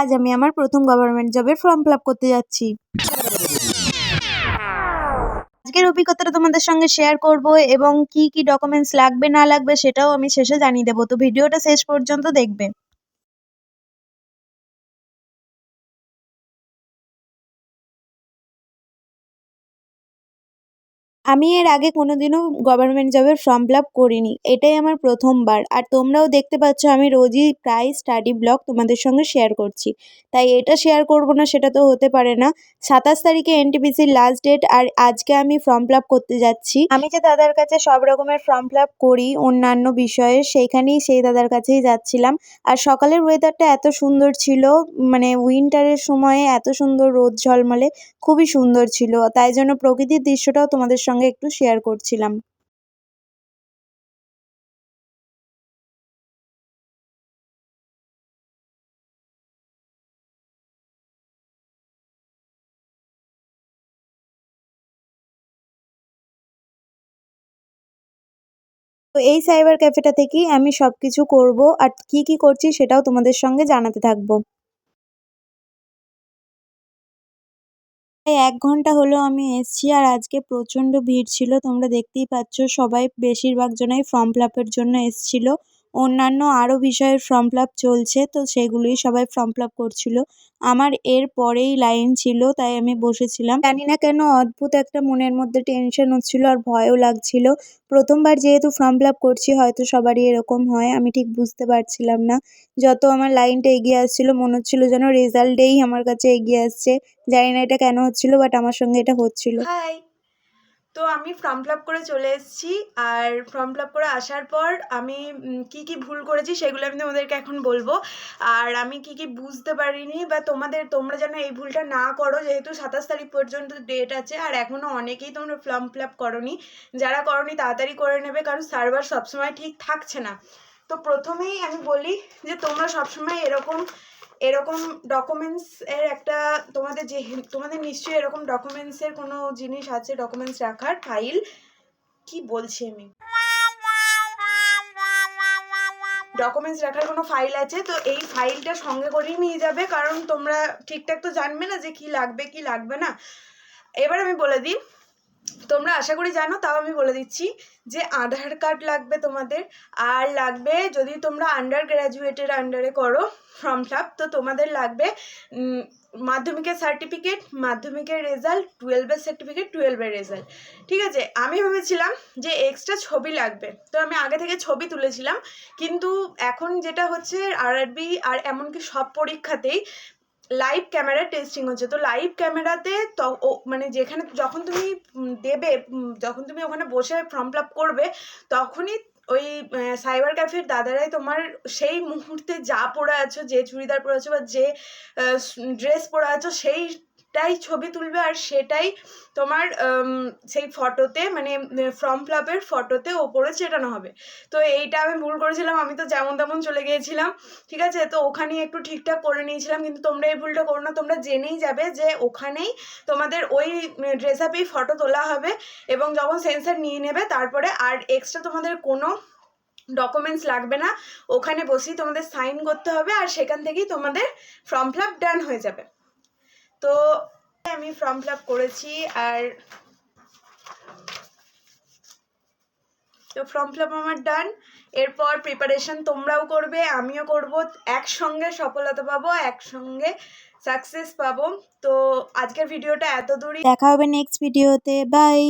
আজ আমি আমার প্রথম গভর্নমেন্ট জবের ফর্ম ফিল করতে যাচ্ছি। আজকের অভিজ্ঞতাটা তোমাদের সঙ্গে শেয়ার করব এবং কি কি ডকুমেন্টস লাগবে না লাগবে সেটাও আমি শেষে জানিয়ে দেবো। তো ভিডিওটা শেষ পর্যন্ত দেখবে। আমি এর আগে কোনোদিনও গভর্নমেন্ট জবের ফর্ম ফিল আপ করিনি। এটাই আমার প্রথমবার। আর তোমরাও দেখতে পাচ্ছ, আমি রোজই প্রায় স্টাডি ব্লগ তোমাদের সঙ্গে শেয়ার করছি। তাই এটা শেয়ার করব না, সেটা তো হতে পারে না। সাতাশ তারিখে এনটিপিসির লাস্ট ডেট আর আজকে আমি ফর্ম ফিল আপ করতে যাচ্ছি। আমি যে দাদার কাছে সব রকমের ফর্ম ফিল আপ করি, অন্যান্য বিষয়ে, সেইখানেই সেই দাদার কাছেই যাচ্ছিলাম। আর সকালের ওয়েদারটা এত সুন্দর ছিল মানে উইন্টারের সময়ে এত সুন্দর রোদ ঝলমলে, খুবই সুন্দর ছিল। তাই জন্য প্রকৃতির দৃশ্যটাও তোমাদের সঙ্গে একটু শেয়ার করছিলাম। তো এই সাইবার ক্যাফেটা থেকেই আমি সব কিছু করব আর কি কি করছি সেটাও তোমাদের সঙ্গে জানাতে থাকব। এই এক ঘণ্টা হলো আমি এসছি আর আজকে প্রচণ্ড ভিড় ছিল। তোমরা দেখতেই পাচ্ছ সবাই বেশিরভাগ জনাই ফর্ম ফিল আপের জন্য এসছিল। অন্যান্য আরও বিষয়ের ফর্ম ফিল আপ চলছে, তো সেগুলোই সবাই ফর্ম ফিল আপ করছিল। আমার এর পরেই লাইন ছিল, তাই আমি বসেছিলাম। জানি না কেন অদ্ভুত একটা মনের মধ্যে টেনশন হচ্ছিল আর ভয়ও লাগছিল। প্রথমবার যেহেতু ফর্ম ফিল আপ করছি, হয়তো সবারই এরকম হয়, আমি ঠিক বুঝতে পারছিলাম না। যত আমার লাইনটা এগিয়ে আসছিল, মনে হচ্ছিল যেন রেজাল্টেই আমার কাছে এগিয়ে আসছে। জানি না এটা কেন হচ্ছিল বাট আমার সঙ্গে এটা হচ্ছিল। হাই তো আমি ফর্ম ফিল আপ করে চলে এসেছি। আর ফর্ম ফিল আপ করে আসার পর আমি কি কি ভুল করেছি সেগুলো আমি তোমাদেরকে এখন বলব। আর আমি কি কি বুঝতে পারিনি বা তোমাদের, তোমরা যেন এই ভুলটা না করো, যেহেতু সাতাশ তারিখ পর্যন্ত ডেট আছে, আর এখনও অনেকেই তোমরা ফর্ম ফিল আপ করনি। যারা করনি তাড়াতাড়ি করে নেবে, কারণ সার্ভার সবসময় ঠিক থাকছে না। তো প্রথমেই আমি বলি যে তোমরা সবসময় এরকম এরকম ডকুমেন্টস এর একটা তোমাদের যে, তোমাদের নিশ্চয়ই এরকম ডকুমেন্টসের কোনো জিনিস আছে ডকুমেন্টস রাখার ফাইল কি বলছি আমি? ডকুমেন্টস রাখার কোনো ফাইল আছে? তো এই ফাইলটা সঙ্গে করেই নিয়ে যাবে, কারণ তোমরা ঠিকঠাক তো জানবে না যে কি লাগবে কি লাগবে না। এবার আমি বলে দিই তোমরা আশা করি জানো, তাও আমি বলে দিচ্ছি যে আধার কার্ড লাগবে তোমাদের। আর লাগবে যদি তোমরা আন্ডার গ্র্যাজুয়েটের আন্ডারে করো ফর্ম ফিল তো তোমাদের লাগবে মাধ্যমিকের সার্টিফিকেট মাধ্যমিকের রেজাল্ট টুয়েলভের সার্টিফিকেট টুয়েলভের রেজাল্ট ঠিক আছে? আমি ভেবেছিলাম যে এক্সট্রা ছবি লাগবে। তো আমি আগে থেকে ছবি তুলেছিলাম। কিন্তু এখন যেটা হচ্ছে আরআরবি আর এমনকি সব পরীক্ষাতেই লাইভ ক্যামেরা টেস্টিং হচ্ছে। তো লাইভ ক্যামেরাতে মানে যেখানে যখন তুমি দেবে যখন তুমি ওখানে বসে ফর্ম ফিল আপ করবে, তখনই ওই সাইবার ক্যাফের দাদারাই তোমার সেই মুহূর্তে যা পরে আছো, যে চুড়িদার পরে আছো বা যে ড্রেস পরে আছো সেইটাই ছবি তুলবে আর সেটাই তোমার সেই ফটোতে মানে ফর্ম ফিল আপের ফটোতে ওপরে চেটানো হবে। তো এইটা আমি ভুল করেছিলাম, আমি তো যেমন তেমন চলে গিয়েছিলাম, ঠিক আছে? তো ওখানেই একটু ঠিকঠাক করে নিয়েছিলাম, কিন্তু তোমরা এই ভুলটা করো না, তোমরা জেনেই যাবে যে ওখানেই তোমাদের ওই ড্রেস আপেই ফটো তোলা হবে এবং যখন সেন্সার নিয়ে নেবে, তারপরে আর এক্সট্রা তোমাদের কোনো ডকুমেন্টস লাগবে না। ওখানে বসেই তোমাদের সাইন করতে হবে আর সেখান থেকেই তোমাদের ফর্ম ফিল আপ ডান হয়ে যাবে। তো আমি ফর্ম ফিল করেছি আর তো ফর্ম ফিল আমার ডান। এরপর প্রিপারেশন তোমরাও করবে, আমিও করব, একসঙ্গে সফলতা পাবো, একসঙ্গে সাকসেস পাবো। তো আজকের ভিডিওটা এত দূরই। দেখা হবে নেক্সট ভিডিওতে বাই